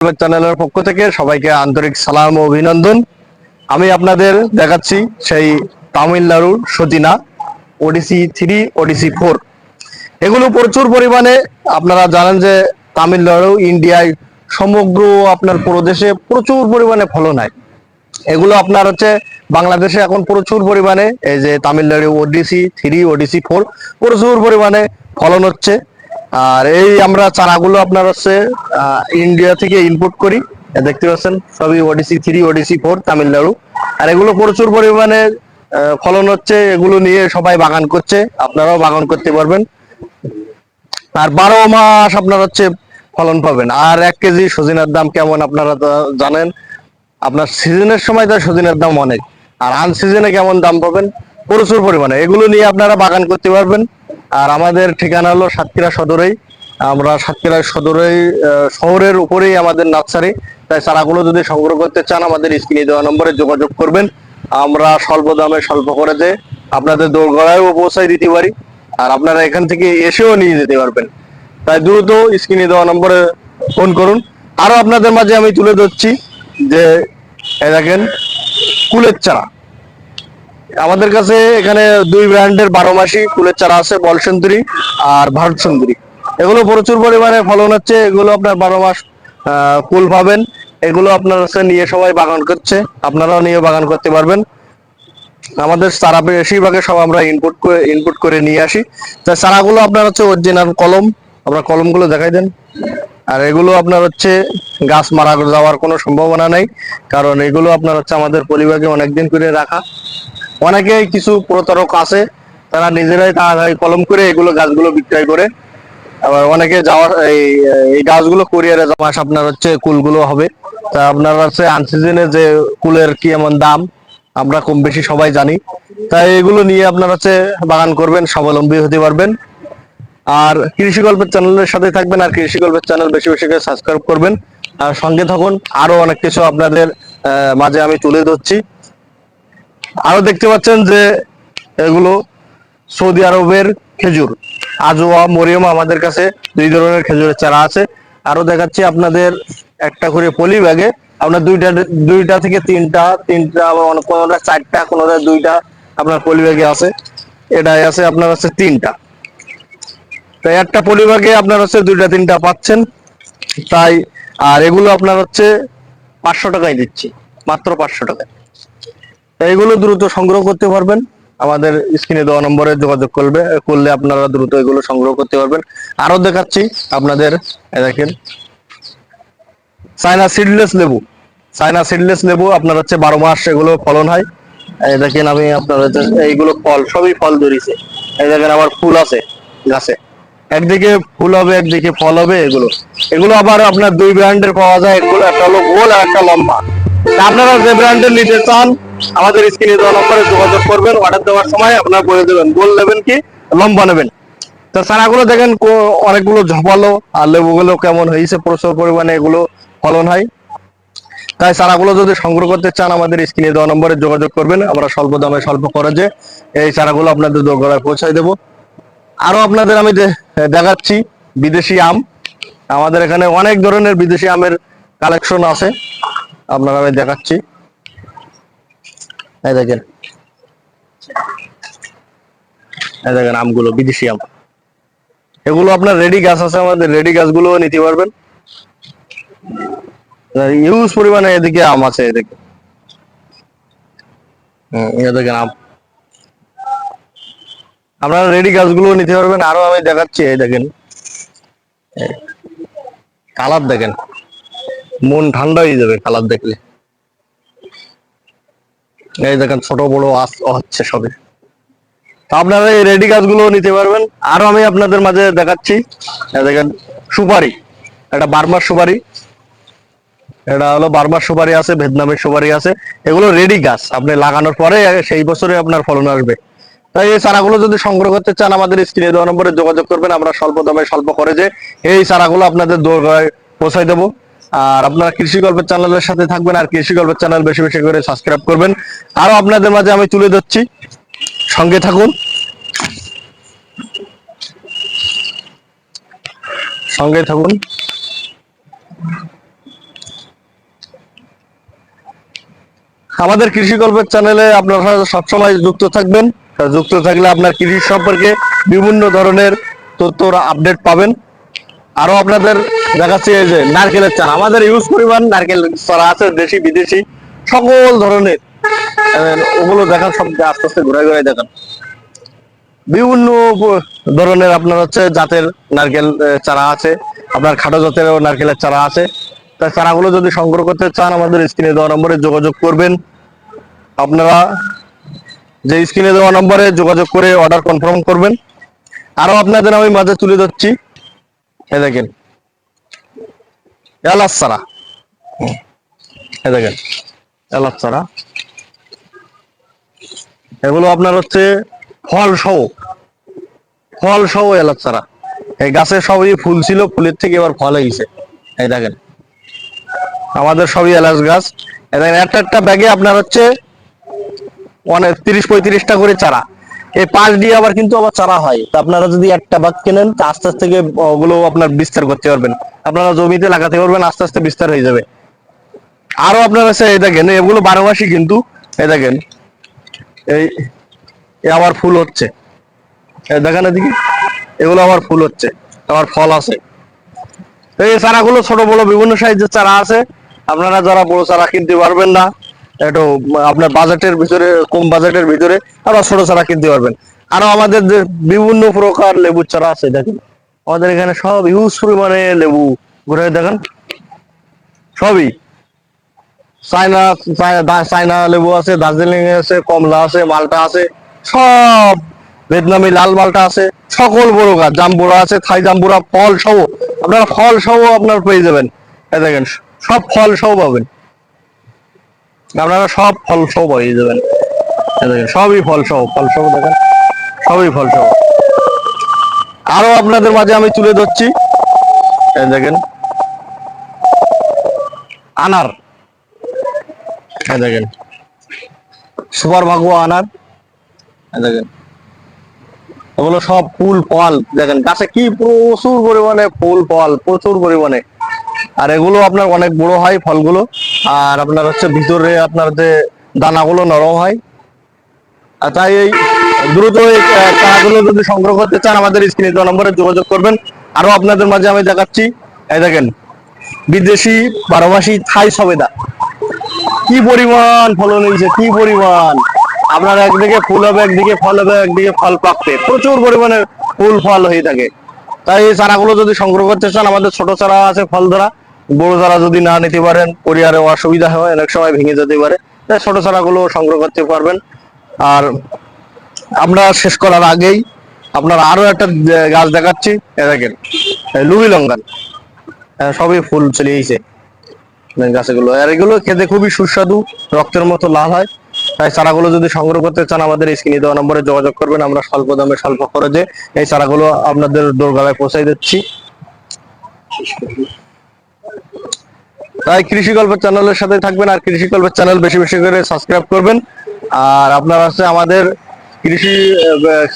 চ্যানেলের পক্ষ থেকে সবাইকে আন্তরিক সালাম ও অভিনন্দন। আমি আপনাদের দেখাচ্ছি সেই তামিলনাড়ুর সতিনা, ওডিসি থ্রি, ওডিসি ফোর। এগুলো প্রচুর পরিমাণে আপনারা জানেন যে তামিলনাড়ু, ইন্ডিয়ায় সমগ্র আপনার পুরো দেশে প্রচুর পরিমাণে ফলন হয় এগুলো আপনার হচ্ছে বাংলাদেশে এখন প্রচুর পরিমাণে এই যে Tamil Nadu, ODC three, ODC four প্রচুর পরিমাণে ফলন হচ্ছে। আর এই আমরা চারাগুলো আপনার হচ্ছে ইন্ডিয়া থেকে ইনপুট করি। দেখতে পাচ্ছেন, সবই ODC three ODC four Tamil Nadu. আর এগুলো প্রচুর পরিমাণে ফলন হচ্ছে, এগুলো নিয়ে সবাই বাগান করছে। আপনারাও বাগান করতে পারবেন। আর বারো মাস আপনার হচ্ছে ফলন পাবেন। আর এক কেজি সজিনার দাম কেমন আপনারা জানেন? আপনার সিজনের সময় তো সজিনের দাম অনেক। আর আন সিজনে কেমন দাম পাবেন? প্রচুর পরিমাণে। এগুলো নিয়ে আপনারা বাগান করতে পারবেন। আর আমাদের ঠিকানা হলো সাতক্ষীরা সদরেই। আমরা সাতক্ষীরা সদরেই শহরের উপরেই আমাদের নার্সারি। তাই চারাগুলো যদি সংগ্রহ করতে চান, আমাদের স্ক্রিনে দেওয়া নম্বরে যোগাযোগ করবেন। আমরা স্বল্প দামে স্বল্প করে যে আপনাদের দোরগড়ায়ও পৌঁছাই দিতে পারি। আর আপনারা এখান থেকে এসেও নিয়ে যেতে পারবেন। তাই দ্রুত স্ক্রিনে দেওয়া নম্বরে ফোন করুন। আরও আপনাদের মাঝে আমি তুলে ধরছি যে দেখেন, কুলের চারা। আমাদের কাছে এখানে দুই ব্র্যান্ডের বারো মাসি, ফুলের চারা আছে, বল সুন্দরী আর ভারত সুন্দরী। এগুলো প্রচুর পরিমাণে ফলন হচ্ছে, এগুলো আপনার বারো মাস কুল পাবেন। এগুলো আপনার কাছে নিয়ে সবাই বাগান করছে, আপনারাও নিয়ে বাগান করতে পারবেন। আমাদের চারা বেশিরভাগে সব আমরা ইনপুট করে ইনপুট করে নিয়ে আসি। তা চারাগুলো আপনার হচ্ছে অরিজিনাল কলম, আমরা কলমগুলো দেখাই দেন। আর এগুলো আপনার হচ্ছে গাছ মারা যাওয়ার কোনো সম্ভাবনা নেই, কারণ এগুলো আপনার হচ্ছে আমাদের পরিবারকে অনেকদিন করে রাখা। অনেকে কিছু প্রতারক আছে, তারা নিজেরাই তাড়াতাড়ি কলম করে এগুলো গাছগুলো বিক্রয় করে। আবার অনেকে যাওয়ার, এই গাছগুলো কুরিয়ারে মাস আপনার হচ্ছে কুলগুলো হবে। তা আপনার হচ্ছে আনসিজনে যে কুলের কি এমন দাম, আমরা কম বেশি সবাই জানি। তাই এগুলো নিয়ে আপনার হচ্ছে বাগান করবেন, স্বাবলম্বী হতে পারবেন। আর কৃষি গল্পের চ্যানেলের সাথে থাকবেন, আর কৃষি গল্পের চ্যানেল বেশি বেশি করে সাবস্ক্রাইব করবেন। আর সঙ্গে থাকুন, আরও অনেক কিছু আপনাদের মাঝে আমি তুলে ধরছি। আরও দেখতে পাচ্ছেন যে এগুলো সৌদি আরবের খেজুর। আজোয়া, মরিয়ম আমাদের কাছে দুই ধরনের খেজুরের চারা আছে। আরও দেখাচ্ছি আপনাদের একটা করে পলি ব্যাগে। আপনার দুইটা দুইটা থেকে তিনটা তিনটা কোনোটা, চারটা, কোনোটা, দুইটা আপনার পলি ব্যাগে আছে। এটাই আছে আপনার হচ্ছে তিনটা। তাই একটা পলি ব্যাগে আপনার হচ্ছে দুইটা, তিনটা পাচ্ছেন। তাই, আর এগুলো আপনার হচ্ছে পাঁচশো টাকায় দিচ্ছি। মাত্র পাঁচশো টাকায়। এইগুলো দ্রুত সংগ্রহ করতে পারবেন। আমাদের স্ক্রিনে দেওয়া নম্বরে যোগাযোগ করবে, করলে আপনারা দ্রুত এগুলো সংগ্রহ করতে পারবেন। আরও দেখাচ্ছি আপনাদের দেখেন। চায়না সিডলেস লেবু। চায়না সিডলেস লেবু, আপনার হচ্ছে বারো মাস এগুলো ফলন হয়। দেখেন আমি আপনার এইগুলো ফল, সবই ফল ধরিছে। এই দেখেন আবার ফুল আছে গাছে। একদিকে ফুল হবে, একদিকে ফল হবে এগুলো। এগুলো আবার আপনার দুই ব্র্যান্ডের পাওয়া যায়। এগুলো একটা হলো গোল আর একটা লম্বা। আপনারা যে ব্র্যান্ডের নিতে চান আমাদের স্ক্রিনে দেওয়া নম্বরে যোগাযোগ করবেন অর্ডার দেওয়ার সময় আপনার বলে দেবেন গোল নেবেন কি, লম্বা নেবেন। তো চারাগুলো দেখেন অনেকগুলো ঝপালো, আর লেবুগুলো কেমন হয়েছে, প্রচুর পরিমাণে এগুলো ফলন হয়। তাই চারাগুলো যদি সংগ্রহ করতে চান, আমাদের স্ক্রিনে দেওয়া নম্বরে যোগাযোগ করবেন, আমরা স্বল্প দামে স্বল্প খরচে এই চারাগুলো আপনাদের দোরগোড়ায় পৌঁছায় দেবো। আরও আপনাদের আমি দেখাচ্ছি, বিদেশি আম। আমাদের এখানে অনেক ধরনের বিদেশি আমের কালেকশন আছে, আপনারা আমি দেখাচ্ছি। এই দেখেন। এই দেখেন আমগুলো, বিদেশি আম। এগুলো আপনার রেডি গাছ আছে, আমাদের রেডি গাছগুলো নিতে পারবেন। ইউজ পরিমাণে এদিকে আম আছে এদিকে হম এ দেখেন আম। আপনারা রেডি গাছগুলো নিতে পারবেন, আরও আমি দেখাচ্ছি, এই দেখেন। কালার দেখেন। মন ঠান্ডা হয়ে যাবে কালার দেখলে। এই দেখেন, ছোট বড় আস হচ্ছে সবে আপনারা এই রেডি গাছগুলো নিতে পারবেন। আরও আমি আপনাদের মাঝে দেখাচ্ছি। দেখেন, সুপারি। এটা বারমাস সুপারি। এটা হলো বারমাস সুপারি আছে, ভিয়েতনামের সুপারি আছে। এগুলো রেডি গাছ। আপনি লাগানোর পরে সেই বছরে আপনার ফলন আসবে। তাই এই চারাগুলো যদি সংগ্রহ করতে চান, আমাদের স্ক্রিনে দেওয়া নম্বরে যোগাযোগ করবেন। আমরা স্বল্প দামে, স্বল্প করে যে এই চারাগুলো আপনাদের দোরগোড়ায় পৌঁছাই দেবো। আর আপনারা কৃষি গল্পের চ্যানেলের সাথে থাকবেন আর কৃষি গল্পের চ্যানেল বেশি বেশি করে সাবস্ক্রাইব করবেন। আরও আপনাদের মাঝে আমি তুলে ধরছি। সঙ্গে থাকুন। সঙ্গে থাকুন। আমাদের কৃষি গল্পের চ্যানেলে আপনারা সবসময় যুক্ত থাকবেন। যুক্ত থাকলে আপনার কৃষি সম্পর্কে বিভিন্ন ধরনের তথ্য আপডেট পাবেন। আরও আপনাদের দেখাচ্ছি এই যে নারকেলের চারা। আমাদের ইউজ পরিমাণ নারকেল চারা আছে, দেশি, বিদেশি, সকল ধরনের। ওগুলো দেখান, সব আস্তে আস্তে ঘুরে ঘুরে দেখান। বিভিন্ন ধরনের আপনার হচ্ছে জাতের নারকেল চারা আছে। আপনার খাটো জাতের নারকেলের চারা আছে। তাই চারাগুলো যদি সংগ্রহ করতে চান, আমাদের স্ক্রিনে দেওয়া নম্বরে যোগাযোগ করবেন। আপনারা যে স্ক্রিনে দেওয়া নম্বরে যোগাযোগ করে অর্ডার কনফার্ম করবেন। আরও আপনাদের আমি মাঝে তুলে ধরছি। এ দেখেন। এলাচ চারা এ দেখেন, এলাচ চারা এগুলো আপনার হচ্ছে ফল সহ। ফল সহ এলাচ চারা এই গাছে সবই ফুল ছিল, ফুলের থেকে এবার ফল হয়েছে এই দেখেন, আমাদের সবই এলাচ গাছ। দেখেন, একটা একটা ব্যাগে আপনার হচ্ছে অনেক, তিরিশ পঁয়ত্রিশটা করে চারা। এই পাশ দিয়ে আবার কিন্তু আবার চারা হয়। তা আপনারা যদি একটা বাগ কেনেন, তা আস্তে আস্তে ওগুলো আপনার বিস্তার করতে পারবেন। আপনারা জমিতে লাগাতে পারবেন, আস্তে আস্তে বিস্তার হয়ে যাবে। আরও আপনার এই দেখেন, এগুলো বারো মাসই কিন্তু, এই দেখেন, এই আবার ফুল হচ্ছে। দেখেন এদিকে, এগুলো আবার ফুল হচ্ছে, আবার ফল আছে। এই চারাগুলো ছোট বড় বিভিন্ন সাইজের চারা আছে। আপনারা যারা বড় চারা কিনতে পারবেন না একটু, আপনার বাজেটের ভিতরে, কম বাজেটের ভিতরে আরও ছোট চারা কিনতে পারবেন। আরও আমাদের যে বিভিন্ন প্রকার লেবুর চারা আছে, দেখেন। আমাদের এখানে সব হিউজ পরিমাণে লেবু ঘুরে দেখেন। সবই। চায়না চায়না লেবু আছে, দার্জিলিং আছে, কমলা আছে, মালটা আছে, সব ভিয়েতনামি লাল মালটা আছে, সকল বড় গাছ জাম্বুরা আছে, থাই জাম্বুরা, ফল সহ। আপনারা ফল সহ আপনার পেয়ে যাবেন। দেখেন, সব ফল সহ পাবেন। আপনারা সব ফল সহ পেয়ে যাবেন সবই ফল সহ ফল সহ দেখেন, সবই ফল সহ। আরও আপনাদের মাঝে আমি তুলে ধরছি। দেখেন, আনার। দেখেন, সুপার ভাগুয়া আনার। দেখেন, এগুলো সব ফুল ফল। দেখেন, গাছে কি প্রচুর পরিমাণে ফুল ফল, প্রচুর পরিমাণে। আর এগুলো আপনার অনেক বড় হয় ফলগুলো। আর আপনার হচ্ছে ভিতরে আপনার যে দানাগুলো নরম হয়। আর তাই এই দ্রুত এই চারাগুলো যদি সংগ্রহ করতে চান আমাদের স্ক্রিনে দেওয়া নম্বরে যোগাযোগ করবেন। আরও আপনাদের মাঝে আমি দেখাচ্ছি, এই দেখেন, বিদেশি বারো মাসি থাই সবেদা। কি পরিমাণ ফলন হয়েছে, কি পরিমাণ। আপনার একদিকে ফুল হবে, একদিকে ফল হবে, একদিকে ফল পাকবে প্রচুর পরিমাণে ফুল, ফল হয়ে থাকে। তাই এই চারাগুলো যদি সংগ্রহ করতে চান, আমাদের ছোট চারা আছে ফল ধরা বড় চারা যদি না নিতে পারেন পরিবারে অসুবিধা হয় অনেক সময় ভেঙে যেতে পারে। ছোট চারাগুলো সংগ্রহ করতে পারবেন। আর আমরা শেষ করার আগেই আপনার আরও একটা গাছ দেখাচ্ছি। দেখেন লুবি লঙ্কান হ্যাঁ, সবই ফুল চলে গেছে গাছগুলো। আর এগুলো খেতে খুবই সুস্বাদু রক্তের মতো লাল হয়। তাই চারাগুলো যদি সংগ্রহ করতে চান আমাদের স্ক্রিনে দেওয়া নম্বরে যোগাযোগ করবেন। আমরা স্বল্প দামে স্বল্প খরচে এই চারাগুলো আপনাদের দোরগোড়ায় পৌঁছাই দিচ্ছি। তাই কৃষি গল্পের চ্যানেলের সাথে থাকবেন আর কৃষি গল্পের চ্যানেল বেশি বেশি করে সাবস্ক্রাইব করবেন। আর আপনার হচ্ছে আমাদের কৃষি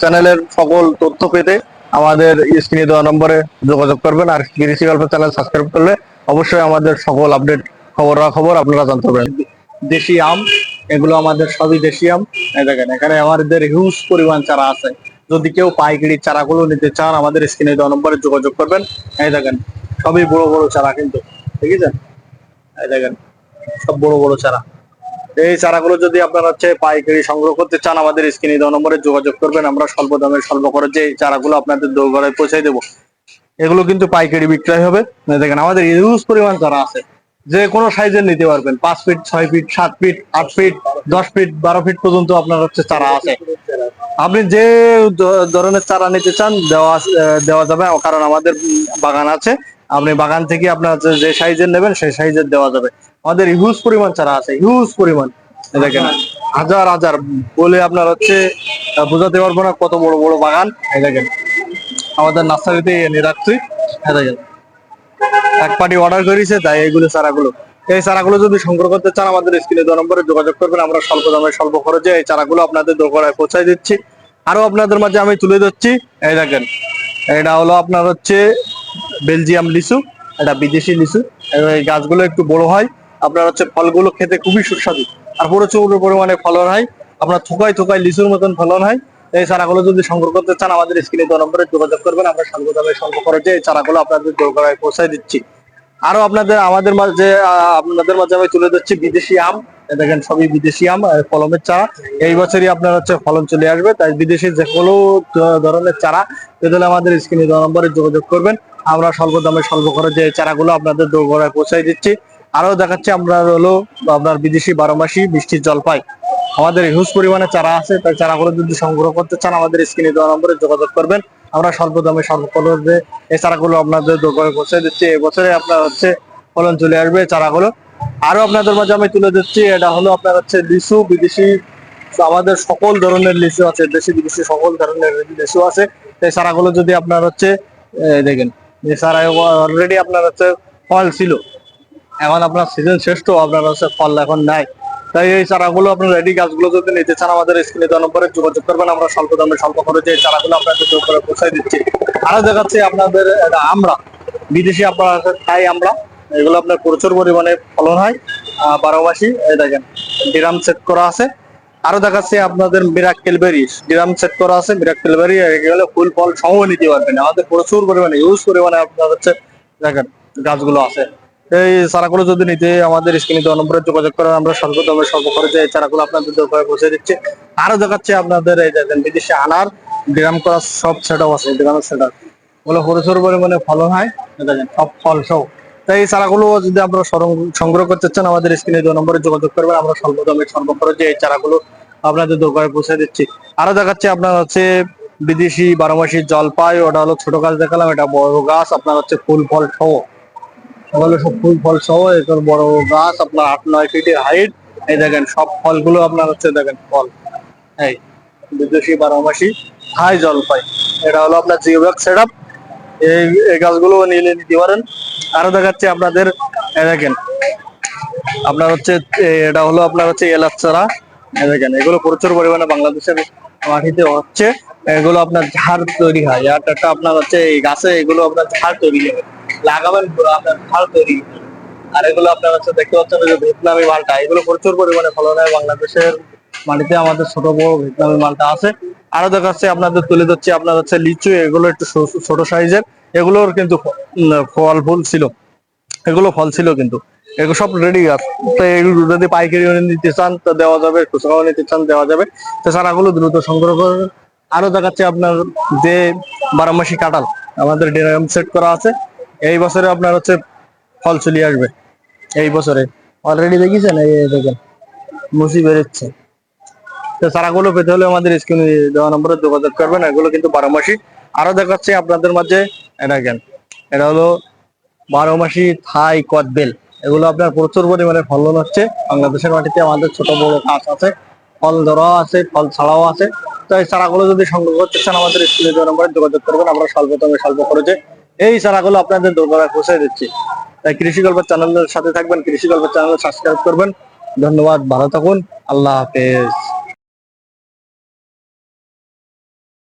চ্যানেলের সকল তথ্য পেতে আমাদের স্ক্রিনে দেওয়া নম্বরে যোগাযোগ করবেন আর কৃষি গল্পের চ্যানেল সাবস্ক্রাইব করলে অবশ্যই আমাদের সকল আপডেট খবর খবর আপনারা জানতে পারবেন। দেশি আম, এগুলো আমাদের সবই দেশি আম। দেখেন, এখানে আমাদের হিউজ পরিমাণ চারা আছে। যদি কেউ পাইকারি চারাগুলো নিতে চান, আমাদের স্ক্রিনে দেওয়া নম্বরে যোগাযোগ করবেন। এই দেখেন সবই বড় বড় চারা কিন্তু আছে এই দেখেন, সব বড় বড় চারা। এই চারাগুলো যদি আপনারা হচ্ছে পাইকারি সংগ্রহ করতে চান, আমাদের স্ক্রিনে দেওয়া নম্বরে যোগাযোগ করবেন, আমরা স্বল্প দামে স্বল্প খরচে এই চারাগুলো আপনাদের দোরগোড়ায় পৌঁছাই দেবো। এগুলো কিন্তু পাইকারি বিক্রয় হবে। দেখেন, আমাদের ইউজ পরিমাণ চারা আছে। যে কোনো সাইজের নিতে পারবেন। পাঁচ ফিট ছয় ফিট সাত ফিট আট ফিট দশ ফিট বারো ফিট পর্যন্ত আপনার হচ্ছে চারা আছে। আপনি যে ধরনের চারা নিতে চান, দেওয়া দেওয়া যাবে। কারণ আমাদের বাগান আছে। আপনি বাগান থেকে আপনার যে- সাইজের নেবেন, সেই সাইজের দেওয়া যাবে। আমাদের হিউজ পরিমাণ চারা আছে হিউজ পরিমাণ। দেখেন, হাজার হাজার। বলে আপনার হচ্ছে বোঝাতে পারব না কত বড় বড় বাগান। দেখেন, আমাদের নার্সারিতে এনে রাখছি দেখেন, এক পার্টি অর্ডার করেছে, তাই এইগুলো চারাগুলো। এই চারাগুলো যদি সংগ্রহ করতে চান, আমাদের স্ক্রিনে দু নম্বরে যোগাযোগ করবেন। আমরা স্বল্প দামে, স্বল্প খরচে এই চারাগুলো আপনাদের দোকানে পৌঁছায় দিচ্ছি। আরও আপনাদের মাঝে আমি তুলে ধরছি। এই দেখেন এটা হলো আপনার হচ্ছে বেলজিয়াম লিচু এটা বিদেশি লিচু এই গাছগুলো একটু বড় হয়। আপনার হচ্ছে ফলগুলো খেতে খুবই সুস্বাদু। আর প্রচুর পরিমাণে ফলন হয়। আপনার থোকায় থোকায় লিচুর মতন ফলন হয়। এই চারাগুলো যদি সংগ্রহ করতে চান আমাদের স্ক্রিনে দেওয়া নম্বরে যোগাযোগ করবেন। আমরা স্বল্প দামে স্বল্প খরচে এই চারাগুলো আপনাদের দোরগোড়ায় পৌঁছায় দিচ্ছি। আরও আপনাদের আমাদের মাঝে আপনাদের মাঝে আমি তুলে দিচ্ছি বিদেশি আম। দেখেন সবই বিদেশি আম আহ, কলমের চারা। এই বছরই আপনার হচ্ছে ফলন চলে আসবে। তাই বিদেশি যে কোনো ধরনের চারা পেতে আমাদের স্ক্রিনে দেওয়া নম্বরে যোগাযোগ করবেন। আমরা স্বল্প দামে, স্বল্প খরচে চারাগুলো আপনাদের দোরগোড়ায় পৌঁছায় দিচ্ছি। আরও দেখাচ্ছি, আমরা হলো আপনার বিদেশি বারো মাসি বৃষ্টির জলপাই। আমাদের হিউজ পরিমাণে চারা আছে, তাই চারাগুলো যদি সংগ্রহ করতে চান, আমাদের স্ক্রিনে দেওয়া নম্বরে যোগাযোগ করবেন। আমরা স্বল্প দামে, স্বল্প খরচে এই চারাগুলো আপনাদের দোকানে পৌঁছে দিচ্ছি। এবছরে আপনার হচ্ছে ফলন চলে আসবে চারাগুলো। আরও আপনাদের মাঝে আমি তুলে দিচ্ছি এটা হলো আপনার হচ্ছে লিচু, বিদেশি আমাদের সকল ধরনের লিচু আছে, দেশি বিদেশি সকল ধরনের লিচু আছে। এই চারাগুলো যদি আপনার হচ্ছে দেখেন এই চারা অলরেডি আপনার হচ্ছে ফল ছিল। এখন আপনার সিজন শেষ তো আপনার হচ্ছে ফল এখন নাই। তাই এই চারাগুলো আপনার রেডি গাছগুলো যদি নিতে চান আমাদের স্ক্রিনে দেওয়া নম্বরে যোগাযোগ করবেন। আমরা স্বল্প দামে স্বল্প খরচে এই চারাগুলো আপনাদের করে পৌঁছাই দিচ্ছি। আরও দেখাচ্ছি আপনাদের আমরা। বিদেশি আপনার থাই আমরা। এগুলো আপনার প্রচুর পরিমাণে ফলন হয়। আহ, বারো মাসি এই দেখেন ডিরাম সেট করা আছে। আরও দেখাচ্ছি আপনাদের মিরাক্কেল বেরি ডিরাম সেট করা আছে মিরাক্কেল বেরি এগুলো ফুল ফল সহ নিতে পারবেন। আমাদের প্রচুর পরিমাণে ইউজ পরিমাণে আপনার হচ্ছে দেখেন গাছগুলো আছে। এই চারাগুলো যদি নিতে আমাদের স্ক্রিনে দেওয়া নম্বরে যোগাযোগ করেন, আমরা স্বল্প দামে স্বল্প খরচে এই চারাগুলো আপনাদের দোকানে পৌঁছে দিচ্ছি। আরও দেখাচ্ছে আপনাদের এই দেখেন বিদেশে আনার গ্রাম করা সব সেটাও আছে, গ্রামের সেটাও ওগুলো প্রচুর পরিমাণে ফলন হয় দেখেন সব ফল সহ। তাই এই চারাগুলো যদি আপনারা সংগ্রহ করতে চান, আমাদের স্ক্রিনে দেওয়া নম্বরে যোগাযোগ করবেন। আমরা স্বল্প দামে স্বল্প খরচে এই চারাগুলো আপনাদের দোকানে পৌঁছে দিচ্ছি। আরও দেখাচ্ছে, আপনার হচ্ছে বিদেশি বারো মাসি জলপাই, ওটা হলো ছোট গাছ দেখালাম, এটা বড় গাছ, আপনার হচ্ছে ফুল ফল সহ। ওগুলো সব ফুল ফল সহ এগুলো বড় গাছ, আপনার আট, নয় ফিটের হাইট এই দেখেন, সব ফলগুলো আপনার হচ্ছে দেখেন, ফল। এই, বিদেশি বারোমাসি হাই জলপাই। এটা হলো আপনার জিওব্যাগ সেট আপ এই গাছগুলো নিলে নিতে পারেন। আরও দেখাচ্ছে আপনাদের দেখেন। আপনার হচ্ছে এটা হলো আপনার হচ্ছে এলাচ চারা। দেখেন, এগুলো প্রচুর পরিমাণে বাংলাদেশের মাটিতে হচ্ছে। এগুলো আপনার ঝাড় তৈরি হয়। একটা আপনার হচ্ছে, এই গাছে এগুলো আপনার ঝাড় তৈরি হবে লাগাবেন আপনার ঝাড় তৈরি। আর এগুলো আপনার হচ্ছে, দেখতে পাচ্ছেন যে ভিয়েতনামি মালটা, এগুলো প্রচুর পরিমাণে ফলন হয় বাংলাদেশের মাটিতে আমাদের ছোট বড় ভিয়েতনামি মালটা আছে। আরও দেখাচ্ছে, আপনাদের তুলে ধরছি, আপনার হচ্ছে লিচু, এগুলো একটু ছোট সাইজের। এগুলোর কিন্তু ফল ফুল ছিল। এগুলো ফল ছিল কিন্তু। এগুলো সব রেডি তো এগুলো যদি পাইকারি নিতে চান তো দেওয়া যাবে, খুচরাও নিতে চান দেওয়া যাবে। তো চারাগুলো দ্রুত সংগ্রহ করবেন আরও দেখাচ্ছে আপনার যে বারো মাসি কাঁঠাল, আমাদের ড্রাম সেট করা আছে। এই বছরে আপনার হচ্ছে ফল চলে আসবে। এই বছরে। অলরেডি দেখিছেন? এই দেখেন। মুসি বেরোচ্ছে। তো চারাগুলো পেতে হলে আমাদের স্ক্রিনে দেওয়া নম্বরে যোগাযোগ করবেন। এগুলো কিন্তু বারো মাসি আরও দেখাচ্ছে আপনাদের মাঝে এটা কেন এটা হলো বারো মাসি থাই কদবেল এগুলো আপনার প্রচুর পরিমাণে ফলন হচ্ছে। বাংলাদেশের মাটিতে আমাদের ছোট বড় গাছ আছে, ফল ধরাও আছে, ফল ছাড়াও আছে। তো এই চারাগুলো যদি সংগ্রহ করতে চান, আমাদের স্ক্রিনে দেওয়া নম্বরে যোগাযোগ করবেন। আমরা স্বল্প দামে স্বল্প খরচে এই চারাগুলো আপনাদের দোকানে পৌঁছে দিচ্ছি। তাই কৃষি গল্পের চ্যানেলের সাথে থাকবেন। কৃষি গল্পের চ্যানেল সাবস্ক্রাইব করবেন। ধন্যবাদ, ভালো থাকুন। আল্লাহ হাফেজ।